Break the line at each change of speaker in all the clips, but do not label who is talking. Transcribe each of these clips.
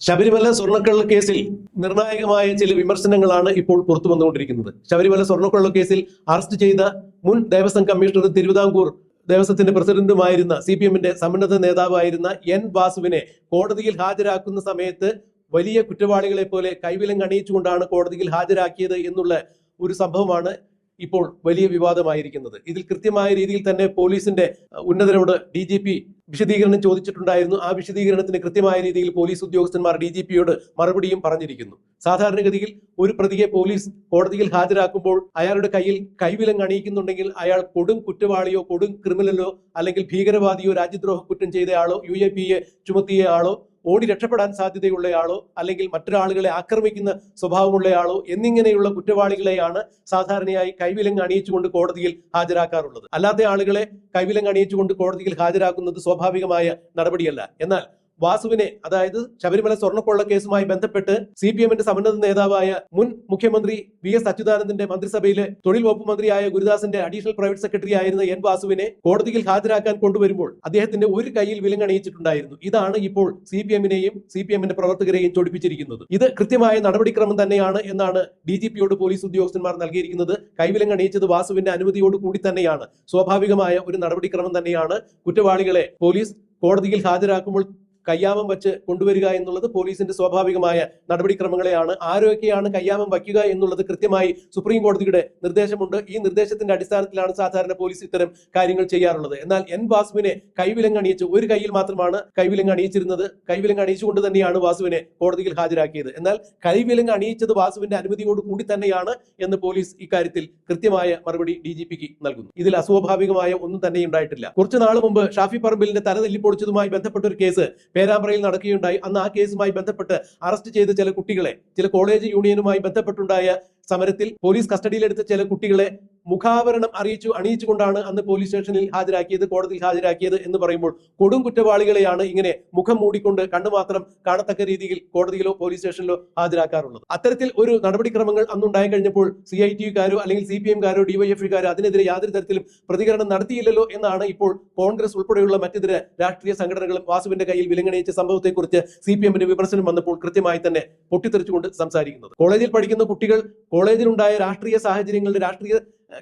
ശബരിമല സ്വർണക്കള്ള കേസിൽ നിർണായകമായ ചില വിമർശനങ്ങളാണ് ഇപ്പോൾ പുറത്തു വന്നുകൊണ്ടിരിക്കുന്നത്. ശബരിമല സ്വർണക്കള്ള കേസിൽ അറസ്റ്റ് ചെയ്ത മുൻ ദേവസ്വം കമ്മീഷണർ തിരുവിതാംകൂർ ദേവസ്വത്തിന്റെ പ്രസിഡന്റുമായിരുന്ന സി പി എമ്മിന്റെ സമുന്നത നേതാവായിരുന്ന എൻ വാസുവിനെ കോടതിയിൽ ഹാജരാക്കുന്ന സമയത്ത് വലിയ കുറ്റവാളികളെ പോലെ കൈവിലങ്ങ് അണിയിച്ചുകൊണ്ടാണ് കോടതിയിൽ ഹാജരാക്കിയത് എന്നുള്ള ഒരു സംഭവമാണ് ഇപ്പോൾ വലിയ വിവാദമായിരിക്കുന്നത്. ഇതിൽ കൃത്യമായ രീതിയിൽ തന്നെ പോലീസിന്റെ ഉന്നതരോട് ഡി ജി പി വിശദീകരണം ചോദിച്ചിട്ടുണ്ടായിരുന്നു. ആ വിശദീകരണത്തിന് കൃത്യമായ രീതിയിൽ പോലീസ് ഉദ്യോഗസ്ഥന്മാർ ഡി ജി പിയോട് മറുപടിയും പറഞ്ഞിരിക്കുന്നു. സാധാരണഗതിയിൽ ഒരു പ്രതിയെ പോലീസ് കോടതിയിൽ ഹാജരാക്കുമ്പോൾ അയാളുടെ കയ്യിൽ കൈവിലങ്ങ് അണിയിക്കുന്നുണ്ടെങ്കിൽ അയാൾ കൊടും കുറ്റവാളിയോ കൊടും ക്രിമിനലോ അല്ലെങ്കിൽ ഭീകരവാദിയോ രാജ്യദ്രോഹ കുറ്റം ചെയ്തയാളോ യു എ പി എ ചുമത്തിയ ആളോ ഓടി രക്ഷപ്പെടാൻ സാധ്യതയുള്ളയാളോ അല്ലെങ്കിൽ മറ്റൊരാളുകളെ ആക്രമിക്കുന്ന സ്വഭാവമുള്ളയാളോ എന്നിങ്ങനെയുള്ള കുറ്റവാളികളെയാണ് സാധാരണയായി കൈവിലങ്ങ് അണിയിച്ചുകൊണ്ട് കോടതിയിൽ ഹാജരാക്കാറുള്ളത്. അല്ലാത്ത ആളുകളെ കൈവിലങ്ങ് അണിയിച്ചുകൊണ്ട് കോടതിയിൽ ഹാജരാക്കുന്നത് സ്വാഭാവികമായ നടപടിയല്ല. എന്നാൽ വാസുവിനെ അതായത് ശബരിമല സ്വർണക്കൊള്ള കേസുമായി ബന്ധപ്പെട്ട് സി പി എമ്മിന്റെ സമുന്നത നേതാവായ മുൻ മുഖ്യമന്ത്രി വി എസ് അച്യുതാനന്ദന്റെ മന്ത്രിസഭയിലെ തൊഴിൽ വകുപ്പ് മന്ത്രിയായ ഗുരുദാസിന്റെ അഡീഷണൽ പ്രൈവറ്റ് സെക്രട്ടറി ആയിരുന്ന എൻ വാസുവിനെ കോടതിയിൽ ഹാജരാക്കാൻ കൊണ്ടുവരുമ്പോൾ അദ്ദേഹത്തിന്റെ ഒരു കയ്യിൽ വിലങ്ങണിയിച്ചിട്ടുണ്ടായിരുന്നു. ഇതാണ് ഇപ്പോൾ സി പി എമ്മിനെയും സി പി എമ്മിന്റെ പ്രവർത്തകരെയും ചൊടിപ്പിച്ചിരിക്കുന്നത്. ഇത് കൃത്യമായ നടപടിക്രമം തന്നെയാണ് എന്നാണ് ഡി ജി പിയോട് പോലീസ് ഉദ്യോഗസ്ഥന്മാർ നൽകിയിരിക്കുന്നത്. കൈവിലങ്ങണിയിച്ചത് വാസുവിന്റെ അനുമതിയോട് കൂടി തന്നെയാണ്. സ്വാഭാവികമായ ഒരു നടപടിക്രമം തന്നെയാണ് കുറ്റവാളികളെ പോലീസ് കോടതിയിൽ ഹാജരാക്കുമ്പോൾ കയ്യാമം വെച്ച് കൊണ്ടുവരിക എന്നുള്ളത് പോലീസിന്റെ സ്വാഭാവികമായ നടപടിക്രമങ്ങളെയാണ്. ആരൊക്കെയാണ് കയ്യാമം വയ്ക്കുക എന്നുള്ളത് കൃത്യമായി സുപ്രീം കോടതിയുടെ നിർദ്ദേശമുണ്ട്. ഈ നിർദ്ദേശത്തിന്റെ അടിസ്ഥാനത്തിലാണ് സാധാരണ പോലീസ് ഇത്തരം കാര്യങ്ങൾ ചെയ്യാറുള്ളത്. എന്നാൽ എൻ വാസുവിനെ കൈവിലങ്ങ് അണിയിച്ച് ഒരു കയ്യിൽ മാത്രമാണ് കൈവിലങ്ങ് അണിയിച്ചിരുന്നത്. കൈവിലങ്ങ് അണിയിച്ചുകൊണ്ട് തന്നെയാണ് വാസുവിനെ കോടതിയിൽ ഹാജരാക്കിയത്. എന്നാൽ കൈവിലങ്ങ് അണിയിച്ചത് വാസുവിന്റെ അനുമതിയോട് കൂടി തന്നെയാണ് എന്ന് പോലീസ് ഇക്കാര്യത്തിൽ കൃത്യമായ മറുപടി ഡി ജി പിക്ക് നൽകുന്നു. ഇതിൽ അസ്വാഭാവികമായ ഒന്നും തന്നെ ഉണ്ടായിട്ടില്ല. കുറച്ചു നാൾ മുമ്പ് ഷാഫി പറമ്പിലിന്റെ തല തല്ലിപ്പൊളിച്ചതുമായി ബന്ധപ്പെട്ട ഒരു കേസ് പേരാമ്പ്രയിൽ നടക്കുകയുണ്ടായി. അന്ന് ആ കേസുമായി ബന്ധപ്പെട്ട് അറസ്റ്റ് ചെയ്ത ചില കുട്ടികളെ ചില കോളേജ് യൂണിയനുമായി ബന്ധപ്പെട്ടുണ്ടായ സമരത്തിൽ പോലീസ് കസ്റ്റഡിയിലെടുത്ത ചില കുട്ടികളെ മുഖാവരണം അറിയിച്ചു അണിയിച്ചുകൊണ്ടാണ് അന്ന് പോലീസ് സ്റ്റേഷനിൽ ഹാജരാക്കിയത് കോടതിയിൽ ഹാജരാക്കിയത് എന്ന് പറയുമ്പോൾ കൊടും കുറ്റവാളികളെയാണ് ഇങ്ങനെ മുഖം മൂടിക്കൊണ്ട് കണ്ടുമാത്രം കാണത്തക്ക രീതിയിൽ കോടതിയിലോ പോലീസ് സ്റ്റേഷനിലോ ഹാജരാക്കാറുള്ളത്. അത്തരത്തിൽ ഒരു നടപടിക്രമങ്ങൾ അന്നുണ്ടായി കഴിഞ്ഞപ്പോൾ സി ഐ ടിക്കാരോ അല്ലെങ്കിൽ സി പി എംകാരോ ഡിവൈഎഫ്ഇക്കാരോ അതിനെതിരെ യാതൊരു തരത്തിലും പ്രതികരണം നടത്തിയില്ലല്ലോ എന്നാണ് ഇപ്പോൾ കോൺഗ്രസ് ഉൾപ്പെടെയുള്ള മറ്റിതര രാഷ്ട്രീയ സംഘടനകളും വാസുവിന്റെ കയ്യിൽ വിലങ്ങണയിച്ച സംഭവത്തെക്കുറിച്ച് സി പി എമ്മിന്റെ വിമർശനം വന്നപ്പോൾ കൃത്യമായി തന്നെ പൊട്ടിത്തെറിച്ചുകൊണ്ട് സംസാരിക്കുന്നത്. കോളേജിൽ പഠിക്കുന്ന കുട്ടികൾ കോളേജിലുണ്ടായ രാഷ്ട്രീയ സാഹചര്യങ്ങളുടെ രാഷ്ട്രീയ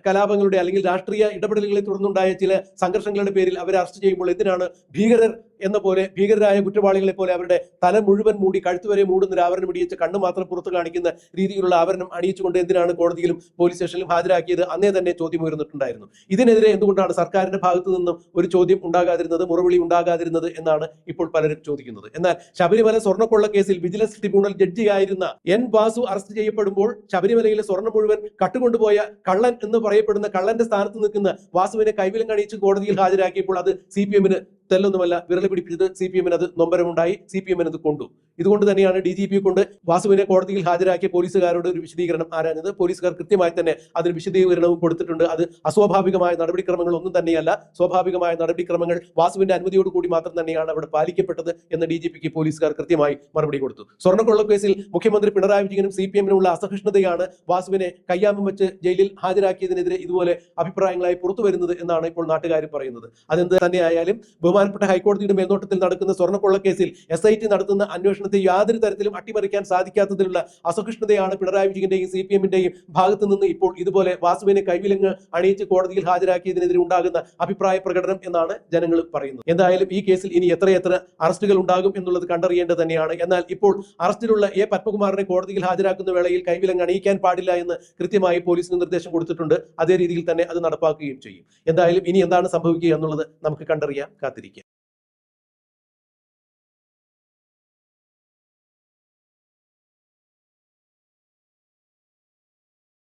കലാപങ്ങളുടെ അല്ലെങ്കിൽ രാഷ്ട്രീയ ഇടപെടലുകളെ തുടർന്നുണ്ടായ ചില സംഘർഷങ്ങളുടെ പേരിൽ അവരെ അറസ്റ്റ് ചെയ്യുമ്പോൾ എന്തിനാണ് ഭീകരർ എന്ന പോലെ ഭീകരരായ കുറ്റവാളികളെ പോലെ അവരുടെ തല മുഴുവൻ മൂടി കഴുത്തുവരെ മൂടുന്ന ഒരു ആവരണം ഇടിയിച്ച് കണ്ണു മാത്രം പുറത്ത് കാണിക്കുന്ന രീതിയിലുള്ള ആവരണം അണിയിച്ചുകൊണ്ട് എന്തിനാണ് കോടതിയിലും പോലീസ് സ്റ്റേഷനിലും ഹാജരാക്കിയത്? അന്നേ തന്നെ ചോദ്യം ഉയർന്നിട്ടുണ്ടായിരുന്നു. ഇതിനെതിരെ എന്തുകൊണ്ടാണ് സർക്കാരിന്റെ ഭാഗത്തു നിന്നും ഒരു ചോദ്യം ഉണ്ടാകാതിരുന്നത് മുറവിളി ഉണ്ടാകാതിരുന്നത് എന്നാണ് ഇപ്പോൾ പലരും ചോദിക്കുന്നത്. എന്നാൽ ശബരിമല സ്വർണക്കൊള്ള കേസിൽ വിജിലൻസ് ട്രിബ്യൂണൽ ജഡ്ജിയായിരുന്ന എൻ വാസു അറസ്റ്റ് ചെയ്യപ്പെടുമ്പോൾ ശബരിമലയിലെ സ്വർണം മുഴുവൻ കട്ടുകൊണ്ടുപോയ കള്ളൻ എന്ന് പറയപ്പെടുന്ന കള്ളന്റെ സ്ഥാനത്ത് നിൽക്കുന്ന വാസുവിനെ കൈവിലം കണിയിച്ച് കോടതിയിൽ ഹാജരാക്കിയപ്പോൾ അത് സി പി എമ്മിന് തെല്ലൊന്നുമല്ല വിരൽ പിടിപ്പിച്ചത് സി പി എമ്മിന് അത് നൊമ്പരമുണ്ടായി. സി പി എമ്മിന് അത് കൊണ്ടു. ഇതുകൊണ്ട് തന്നെയാണ് ഡി ജി പി കൊണ്ട് വാസുവിനെ കോടതിയിൽ ഹാജരാക്കിയ പോലീസുകാരോട് ഒരു വിശദീകരണം ആരാഞ്ഞത്. പോലീസുകാർ കൃത്യമായി തന്നെ അതിന് വിശദീകരണവും കൊടുത്തിട്ടുണ്ട്. അത് അസ്വാഭാവികമായ നടപടിക്രമങ്ങൾ ഒന്നും തന്നെയല്ല. സ്വാഭാവികമായ നടപടിക്രമങ്ങൾ വാസുവിന്റെ അനുമതിയോട് കൂടി മാത്രം തന്നെയാണ് അവിടെ പാലിക്കപ്പെട്ടത് എന്ന് ഡി ജി പിക്ക് പോലീസുകാർ കൃത്യമായി മറുപടി കൊടുത്തു. സ്വർണക്കൊള്ള കേസിൽ മുഖ്യമന്ത്രി പിണറായി വിജയനും സി പി എമ്മിനുള്ള അസഹിഷ്ണുതയാണ് വാസുവിനെ കയ്യാമം വെച്ച് ജയിലിൽ ഹാജരാക്കിയതിനെതിരെ ഇതുപോലെ അഭിപ്രായങ്ങളായി പുറത്തു വരുന്നത് എന്നാണ് ഇപ്പോൾ നാട്ടുകാർ പറയുന്നത്. അതെന്ത് തന്നെയായാലും ബഹുമാനപ്പെട്ട ഹൈക്കോടതിയുടെ മേൽനോട്ടത്തിൽ നടക്കുന്ന സ്വർണക്കൊള്ള കേസിൽ എസ് ഐ ടി നടത്തുന്ന അന്വേഷണത്തെ യാതൊരു തരത്തിലും അട്ടിമറിക്കാൻ സാധിക്കാത്തതിലുള്ള അസഹിഷ്ണുതയാണ് പിണറായി വിജയന്റെയും സി പി എമ്മിന്റെയും ഭാഗത്തു നിന്ന് ഇപ്പോൾ ഇതുപോലെ വാസുവിനെ കൈവിലങ്ങ് അണിയിച്ച് കോടതിയിൽ ഹാജരാക്കിയതിനെതിരെ ഉണ്ടാകുന്ന അഭിപ്രായ പ്രകടനം എന്നാണ് ജനങ്ങൾ പറയുന്നത്. എന്തായാലും ഈ കേസിൽ ഇനി എത്രയെത്ര അറസ്റ്റുകൾ ഉണ്ടാകും എന്നുള്ളത് കണ്ടറിയേണ്ടത് തന്നെയാണ്. എന്നാൽ ഇപ്പോൾ അറസ്റ്റിലുള്ള എ പത്മകുമാറിനെ കോടതിയിൽ ഹാജരാക്കുന്ന വേളയിൽ കൈവിലങ്ങ് അണിയിക്കാൻ പാടില്ല എന്ന് കൃത്യമായി പോലീസിന് നിർദ്ദേശം കൊടുത്തിട്ടുണ്ട്. അതേ രീതിയിൽ തന്നെ അത് നടപ്പാക്കുകയും ചെയ്യും. എന്തായാലും ഇനി എന്താണ് സംഭവിക്കുക എന്നുള്ളത് നമുക്ക് കണ്ടറിയാം കാത്തിരിക്കാം.